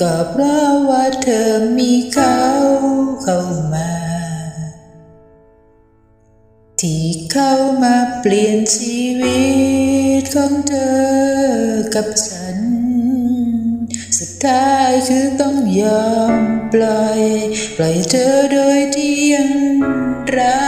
ก็เพราะว่าเธอมีเขาเข้ามา ที่เข้ามาเปลี่ยนชีวิตของเธอกับฉัน สุดท้ายคือต้องยอมปล่อย ปล่อยเธอโดยที่ยังรัก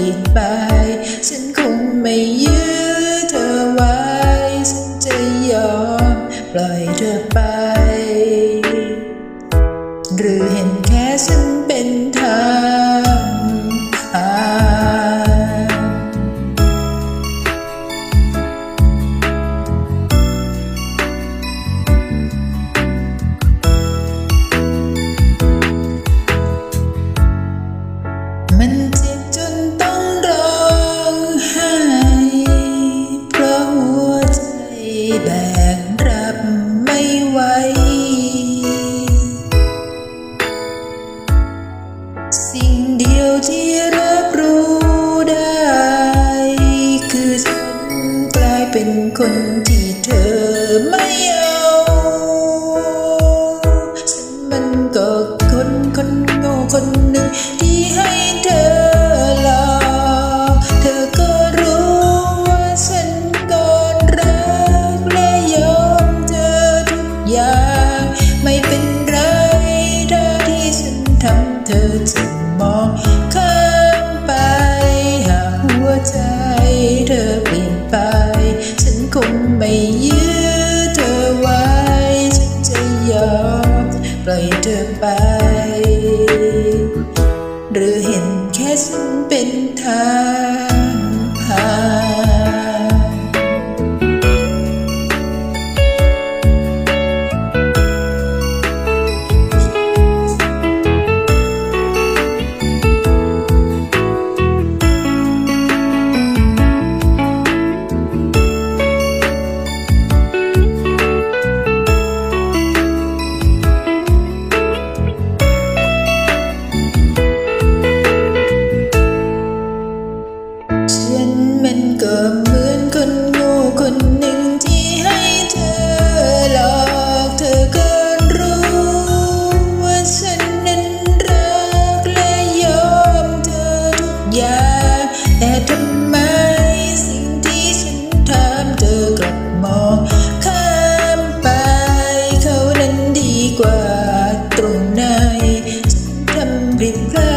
ลี่ยนไป ฉันคงไม่ยื้อเธอไว้ ฉันจะยอมปล่อยเธอไป หรือเห็นแค่ฉันเป็นทาง ไม่ไหวสิ่งเดียวที่รับรู้ได้ คือฉันกลายเป็นคนที่เธอไม่เอาฉันมันก็คนคนโง่คนหนึ่งที่ เธอไป หรือเห็นแค่ฉันเป็นทาง think